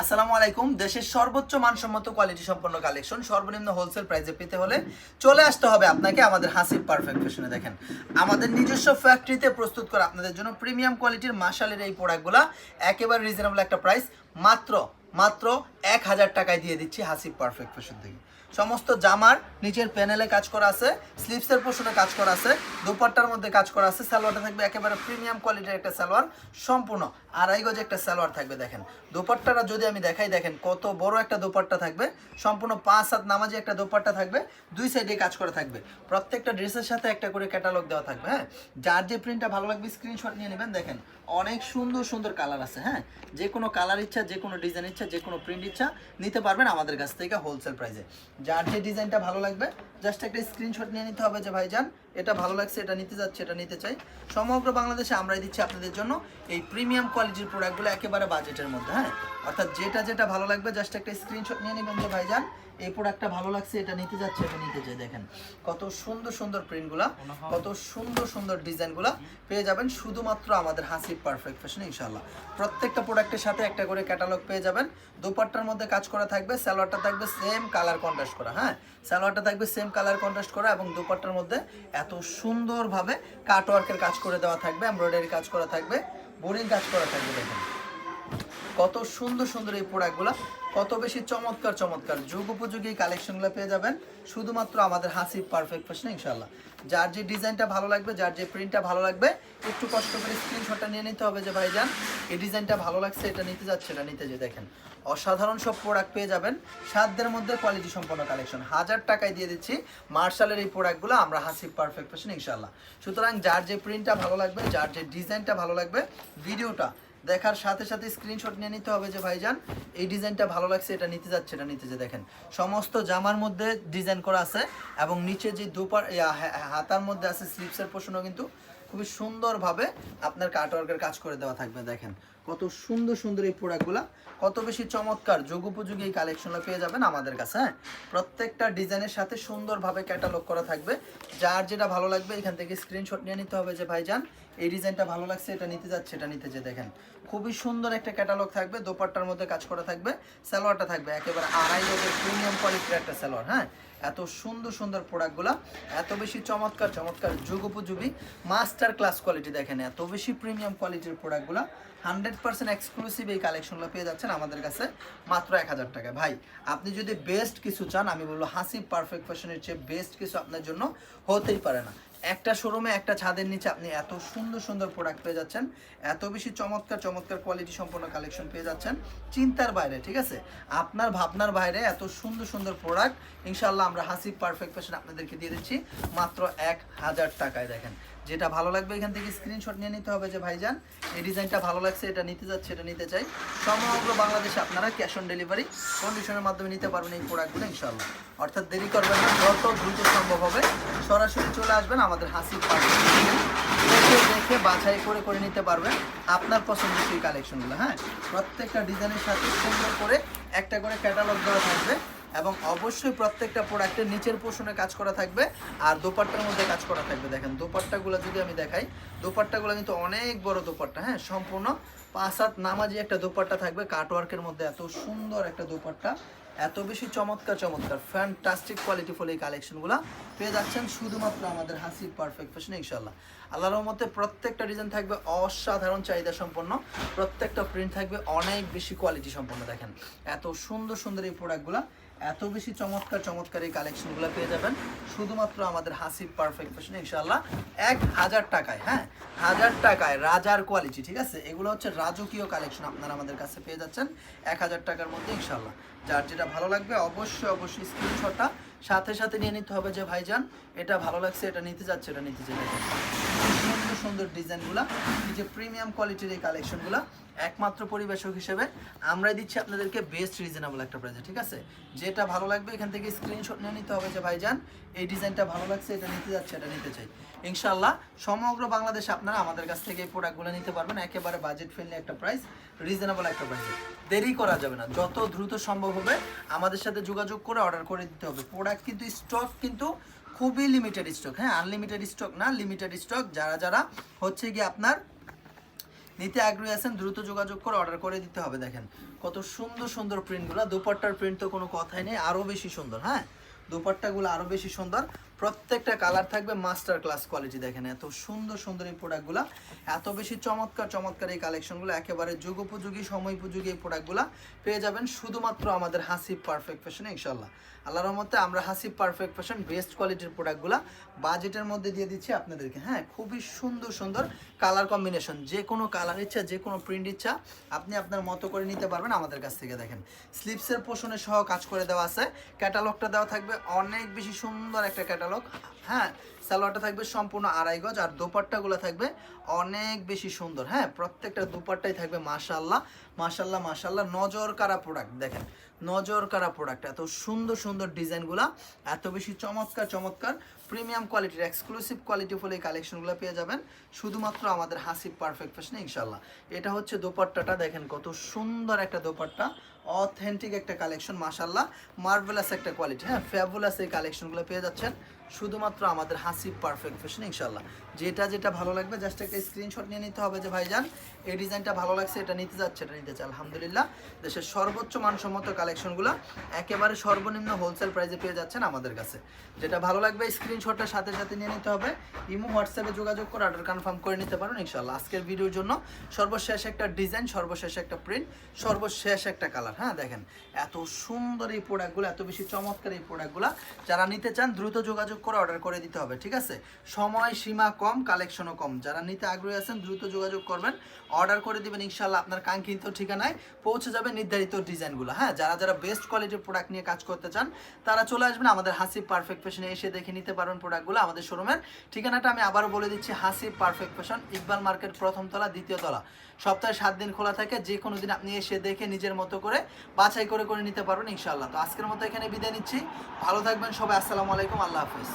আসসালামু আলাইকুম। দেশের সর্বোচ্চ মানসম্মত কোয়ালিটি সম্পন্ন কালেকশন সর্বনিম্ন হোলসেল প্রাইসে পেতে হলে চলে আসতে হবে আপনাকে আমাদের হাসির পারফেক্ট ফ্যাশনে দেখেন। আমাদের নিজস্ব ফ্যাক্টরিতে প্রস্তুত করা আপনাদের জন্য প্রিমিয়াম কোয়ালিটির মাসালের এই প্রোডাক্টগুলো একেবারে রিজনেবল একটা প্রাইস মাত্র মাত্র এক হাজার টাকায় দিয়ে দিচ্ছি হাসিব পারফেক্ট ফ্যাশন থেকে। সমস্ত জামার নিচের প্যানেলে কাজ করা আছে স্লিপসের পোষণে কাজ করা আছে, দুপাট্টার মধ্যে কাজ করা আছে, সালোয়ারটা থাকবে একেবারে প্রিমিয়াম কোয়ালিটির একটা সালোয়ার, সম্পূর্ণ আড়াই গজ একটা সালোয়ার থাকবে দেখেন। দোপাট্টাটা যদি আমি দেখাই, দেখেন কত বড় একটা দোপাট্টা থাকবে, সম্পূর্ণ পাঁচ হাত নামাজি একটা দোপাট্টা থাকবে, দুই সাইডে কাজ করা থাকবে। প্রত্যেকটা ড্রেসের সাথে একটা করে ক্যাটালগ দেওয়া থাকবে হ্যাঁ? যার যে প্রিন্টটা ভালো লাগবে স্ক্রিনশট নিয়ে নেবেন, দেখেন অনেক সুন্দর সুন্দর কালার আছে হ্যাঁ? যে কোনো কালার ইচ্ছা, যে কোনো ডিজাইন ইচ্ছা, যে কোনো প্রিন্ট ইচ্ছা, নিতে পারবেন আমাদের কাছ থেকে হোলসেল প্রাইসে যার যে ডিজাইনটা ভালো লাগবে জাস্ট একটা স্ক্রিনশট নিয়ে নিতে হবে যে ভাইজান এটা ভালো লাগছে, এটা নিতে যাচ্ছে, এটা নিতে চাই। সমগ্র বাংলাদেশে আমরাই দিচ্ছি আপনাদের জন্য এই প্রিমিয়াম কোয়ালিটির প্রোডাক্টগুলো একেবারে বাজেটের মধ্যে হ্যাঁ? অর্থাৎ যেটা যেটা ভালো লাগবে জাস্ট একটা স্ক্রিনশট নিয়ে নেবেন যে ভাইজান। এই প্রোডাক্টটা ভালো লাগছে, এটা নিতে যাচ্ছে, এটা নিতে চাই, দেখেন। কত সুন্দর সুন্দর প্রিন্টগুলা কত সুন্দর সুন্দর ডিজাইনগুলা পেয়ে যাবেন, শুধুমাত্র আমাদের হাসি পারফেক্ট ফ্যাশন ইনশাল্লাহ প্রত্যেকটা প্রোডাক্টের সাথে একটা করে ক্যাটালগ পেয়ে যাবেন। দুপাট্টার মধ্যে কাজ করা থাকবে, সালোয়ারটা থাকবে সেম কালার কন্ট্রাস্ট করা হ্যাঁ? সালোয়ারটা থাকবে সেম কালার কন্ট্রাস্ট করা এবং দুপাট্টার মধ্যে এত সুন্দরভাবে কাটওয়ার্কের কাজ করে দেওয়া থাকবে এমব্রয়ডারি কাজ করা থাকবে বোরিং কাজ করা থাকবে দেখেন। কত সুন্দর সুন্দর এই প্রোডাক্টগুলো কত বেশি চমৎকার চমৎকার। যুগ উপযোগী কালেকশনগুলো পেয়ে যাবেন শুধুমাত্র আমাদের হাসি পারফেক্ট ফ্যাশন ইনশাল্লাহ যার যে ডিজাইনটা ভালো লাগবে, যার যে প্রিন্টটা ভালো লাগবে, একটু কষ্ট করে স্ক্রিনশটটা নিয়ে নিতে হবে যে ভাইজান। এই ডিজাইনটা ভালো লাগছে, এটা নিতে যাচ্ছে, এটা নিতে যে দেখেন। অসাধারণ সব প্রোডাক্ট পেয়ে যাবেন, সাধ্যের মধ্যে কোয়ালিটি সম্পন্ন কালেকশন হাজার টাকায় দিয়ে দিচ্ছি, মার্শালের এই প্রোডাক্টগুলো আমরা হাসি পারফেক্ট ফ্যাশন ইনশাল্লাহ সুতরাং যার যে প্রিন্টটা ভালো লাগবে, যার যে ডিজাইনটা ভালো লাগবে, ভিডিওটা দেখার সাথে সাথে স্ক্রিনশট নিয়ে নিতে হবে যে, ভাইজান, এই ডিজাইনটা ভালো লাগছে, এটা নিতে যাচ্ছে, এটা নিতে যে, দেখেন। সমস্ত জামার মধ্যে ডিজাইন করা আছে এবং নিচে যে দুপার হাতার মধ্যে আছে স্লিপসের পোষণও কিন্তু খুবই সুন্দরভাবে আপনার কাটওয়ার্কের কাজ করে দেওয়া থাকবে, দেখেন। কত সুন্দর সুন্দর এই প্রোডাক্টগুলো। কত বেশি চমৎকার যোগ উপযোগী এই কালেকশনটা পেয়ে যাবেন আমাদের কাছে হ্যাঁ? প্রত্যেকটা ডিজাইনের সাথে সুন্দরভাবে ক্যাটালগ করা থাকবে। যার যেটা ভালো লাগবে, এখান থেকে স্ক্রিনশট নিয়ে নিতে হবে যে, ভাইজান, এই ডিজাইনটা ভালো লাগছে, এটা নিতে যাচ্ছে, এটা নিতে যে, দেখেন। খুবই সুন্দর একটা ক্যাটালগ থাকবে, দোপাট্টার মধ্যে কাজ করা থাকবে, সালোয়ারটা থাকবে, একেবারে আড়াই গজের প্রিমিয়াম কোয়ালিটির একটা সালোয়ার হ্যাঁ? এত সুন্দর সুন্দর প্রোডাক্টগুলো, এত বেশি চমৎকার চমৎকার যুগোপযোগী মাস্টার ক্লাস কোয়ালিটি দেখেন, এত বেশি প্রিমিয়াম কোয়ালিটির প্রোডাক্টগুলো হান্ড্রেড পার্সেন্ট এক্সক্লুসিভ এই কালেকশনগুলো পেয়ে যাচ্ছেন আমাদের কাছে মাত্র এক হাজার টাকা ভাই, আপনি যদি বেস্ট কিছু চান, আমি বলব হাসি পারফেক্ট ফ্যাশনের চেয়ে বেস্ট কিছু আপনার জন্য হতেই পারে না। একটা শোরুমে একটা ছাদের নিচে আপনি এত সুন্দর সুন্দর প্রোডাক্ট পেয়ে যাচ্ছেন, এত বেশি চমৎকার চমৎকার কোয়ালিটি সম্পন্ন কালেকশন পেয়ে যাচ্ছেন চিন্তার বাইরে, ঠিক আছে? আপনার ভাবনার বাইরে এত সুন্দর সুন্দর প্রোডাক্ট ইনশাল্লাহ আমরা হাসি পারফেক্ট ফ্যাশন আপনাদেরকে দিয়ে দিচ্ছি মাত্র এক হাজার টাকায়, দেখেন। যেটা ভালো লাগবে, এখান থেকে স্ক্রিনশট নিয়ে নিতে হবে যে, ভাইজান, এই ডিজাইনটা ভালো লাগছে, এটা নিতে যাচ্ছে, এটা নিতে চাই। সমগ্র বাংলাদেশে আপনারা ক্যাশ অন ডেলিভারি কন্ডিশনের মাধ্যমে নিতে পারবেন এই প্রোডাক্টগুলো ইনশাল্লাহ অর্থাৎ দেরি করবেন না, যত দ্রুত সম্ভব হবে, সরাসরি চলে আসবেন আমাদের হাসি দেখে দেখে, বাছাই করে করে নিতে পারবেন আপনার পছন্দের সেই কালেকশনগুলো হ্যাঁ? প্রত্যেকটা ডিজাইনের সাথে সুন্দর করে একটা করে ক্যাটালগ দেওয়া থাকবে। এবং অবশ্যই প্রত্যেকটা প্রোডাক্টের নিচের পোষণে কাজ করা থাকবে, আর দোপাট্টার মধ্যে কাজ করা থাকবে। দেখেন, দোপাট্টাগুলো যদি আমি দেখাই, দোপাট্টাগুলো কিন্তু অনেক বড় দোপাট্টা হ্যাঁ সম্পূর্ণ পাঁচ নামাজি একটা দোপাট্টা থাকবে কাটওয়ার্কের মধ্যে এত সুন্দর একটা দোপাট্টা, এত বেশি চমৎকার চমৎকার ফ্যান্টাস্টিক কোয়ালিটি ফুল এই কালেকশনগুলো পেয়ে যাচ্ছেন শুধুমাত্র আমাদের হাসি পারফেক্ট ফ্যাশন ইনশাল্লাহ আল্লাহর রহমতে প্রত্যেকটা ডিজাইন থাকবে অসাধারণ, চাহিদা সম্পন্ন, প্রত্যেকটা প্রিন্ট থাকবে অনেক বেশি কোয়ালিটি সম্পন্ন, দেখেন। এত সুন্দর সুন্দর এই প্রোডাক্টগুলো এত বেশি চমৎকার চমৎকার এই কালেকশনগুলো পেয়ে যাবেন শুধুমাত্র আমাদের হাসি পারফেক্ট ফ্যাশন ইনশাল্লাহ এক হাজার টাকায় হ্যাঁ হাজার টাকায় রাজার কোয়ালিটি ঠিক আছে? এগুলো হচ্ছে রাজকীয় কালেকশন আপনারা আমাদের কাছে পেয়ে যাচ্ছেন এক হাজার টাকার মধ্যে ইনশাল্লাহ যার যেটা ভালো লাগবে, অবশ্যই অবশ্যই স্ক্রিনশটটা সাথে সাথে নিয়ে নিতে হবে যে ভাইজান এটা ভালো লাগছে, এটা নিতে যাচ্ছে, এটা নিতে দেখেন। সুন্দর ডিজাইনগুলো, এই যে প্রিমিয়াম কোয়ালিটির এই কালেকশনগুলো একমাত্র পরিবেশক হিসেবে আমরাই দিচ্ছি আপনাদেরকে বেস্ট রিজনেবল একটা প্রাইসে ঠিক আছে? যেটা ভালো লাগবে, এখান থেকে স্ক্রিনশট নিয়ে নিতে হবে যে ভাইজান, এই ডিজাইনটা ভালো লাগছে, এটা নিতে যাচ্ছে, এটা নিতে চাই। ইনশাল্লাহ সমগ্র বাংলাদেশে আপনারা আমাদের কাছ থেকে এই প্রোডাক্টগুলো নিতে পারবেন, একেবারে বাজেট ফ্রেন্ডলি একটা প্রাইস রিজনেবল একটা প্রাইসে দেরি করা যাবে না, যত দ্রুত সম্ভব হবে, আমাদের সাথে যোগাযোগ করে অর্ডার করে দিতে হবে। প্রোডাক্ট কিন্তু স্টক কিন্তু খুবই লিমিটেড স্টক হ্যাঁ আনলিমিটেড স্টক না লিমিটেড স্টক যারা যারা হচ্ছে গিয়ে আপনার নিতে আগ্রহী আছেন, দ্রুত যোগাযোগ করে অর্ডার করে দিতে হবে, দেখেন। কত সুন্দর সুন্দর প্রিন্টগুলো দুপাট্টার প্রিন্ট তো কোনো কথাই নেই আরও বেশি সুন্দর হ্যাঁ? দুপাট্টাগুলো আরও বেশি সুন্দর। প্রত্যেকটা কালার থাকবে মাস্টার ক্লাস কোয়ালিটি দেখেন এত সুন্দর সুন্দর এই প্রোডাক্টগুলো এত বেশি চমৎকার চমৎকার এই কালেকশনগুলো একেবারে যুগোপযোগী, সময়োপযোগী এই প্রোডাক্টগুলো পেয়ে যাবেন শুধুমাত্র আমাদের হাসিব পারফেক্ট ফ্যাশনে ইনশাল্লাহ আল্লাহর রহমতে আমরা হাসিব পারফেক্ট ফ্যাশন বেস্ট কোয়ালিটির প্রোডাক্টগুলো বাজেটের মধ্যে দিয়ে দিচ্ছি আপনাদেরকে। হ্যাঁ খুবই সুন্দর সুন্দর কালার কম্বিনেশন যে কোনো কালার ইচ্ছা, যে কোনো প্রিন্ট ইচ্ছা, আপনি আপনার মতো করে নিতে পারবেন আমাদের কাছ থেকে, দেখেন। স্লিপসের পোষণে সহ কাজ করে দেওয়া আছে। ক্যাটালগটা দেওয়া থাকবে অনেক বেশি সুন্দর একটা ক্যাটালগ হ্যাঁ সালোয়ারটা থাকবে সম্পূর্ণ আড়াই গজ আর দোপাট্টাগুলো থাকবে অনেক বেশি সুন্দর। হ্যাঁ প্রত্যেকটা দোপাট্টাই থাকবে মাশাল্লাহ মাশাল্লাহ মাশাল্লাহ নজর কারা প্রোডাক্ট দেখেন নজর কারা প্রোডাক্ট এত সুন্দর সুন্দর ডিজাইনগুলো, এত বেশি চমৎকার চমৎকার। প্রিমিয়াম কোয়ালিটির এক্সক্লুসিভ কোয়ালিটি ফুল এই কালেকশনগুলো পেয়ে যাবেন। শুধুমাত্র আমাদের হাসিব পারফেক্ট ফ্যাশনে ইনশাল্লাহ এটা হচ্ছে দোপাট্টাটা, দেখেন কত সুন্দর একটা দোপাট্টা। অথেন্টিক একটা কালেকশন মাশাল্লাহ মার্ভেলাস একটা কোয়ালিটি হ্যাঁ ফ্যাবুলাস এই কালেকশনগুলো পেয়ে যাচ্ছেন। শুধুমাত্র আমাদের হাসিব পারফেক্ট ফ্যাশন ইনশাল্লাহ যেটা যেটা ভালো লাগবে জাস্ট একটা স্ক্রিনশট নিয়ে নিতে হবে যে, ভাইজান, এই ডিজাইনটা ভালো লাগছে, এটা নিতে যাচ্ছে, এটা নিতে চাই আলহামদুলিল্লাহ, দেশের সর্বোচ্চ মানসম্মত কালেকশনগুলো একেবারে সর্বনিম্ন হোলসেল প্রাইসে পেয়ে যাচ্ছেন আমাদের কাছে। যেটা ভালো লাগবে স্ক্রিনশটটার সাথে সাথে নিয়ে নিতে হবে। ইমো হোয়াটসঅ্যাপে যোগাযোগ করে অর্ডার কনফার্ম করে নিতে পারেন ইনশাল্লাহ আজকের ভিডিওর জন্য সর্বশেষ একটা ডিজাইন সর্বশেষ একটা প্রিন্ট সর্বশেষ একটা কালার হ্যাঁ দেখেন, এত সুন্দর এই প্রোডাক্টগুলো এত বেশি চমৎকার এই প্রোডাক্টগুলো যারা নিতে চান, দ্রুত যোগাযোগ করে অর্ডার করে দিতে হবে, ঠিক আছে? সময় সীমা কম কালেকশনও কম। যারা নিতে আগ্রহী আছেন, দ্রুত যোগাযোগ করবেন। অর্ডার করে দিবেন ইনশাল্লাহ আপনার কাঙ্ক্ষিত ঠিকানায় পৌঁছে যাবে নির্ধারিত ডিজাইনগুলো হ্যাঁ যারা যারা বেস্ট কোয়ালিটির প্রোডাক্ট নিয়ে কাজ করতে চান, তারা চলে আসবেন আমাদের হাসিব পারফেক্ট ফ্যাশনে এসে দেখে নিতে পারবেন প্রোডাক্টগুলো আমাদের শোরুমের ঠিকানাটা আমি আবারও বলে দিচ্ছি Hasib perfect fashion Iqbal market, প্রথম তলা, দ্বিতীয় তলা। সপ্তাহে সাত দিন খোলা থাকে যে কোনো দিন আপনি এসে দেখে নিজের মতো করে বাছাই করে করে নিতে পারবেন ইনশাল্লাহ তো আজকের মতো এখানে বিদায় নিচ্ছি। ভালো থাকবেন সবাই, আসসালামু আলাইকুম, আল্লাহ হাফিজ।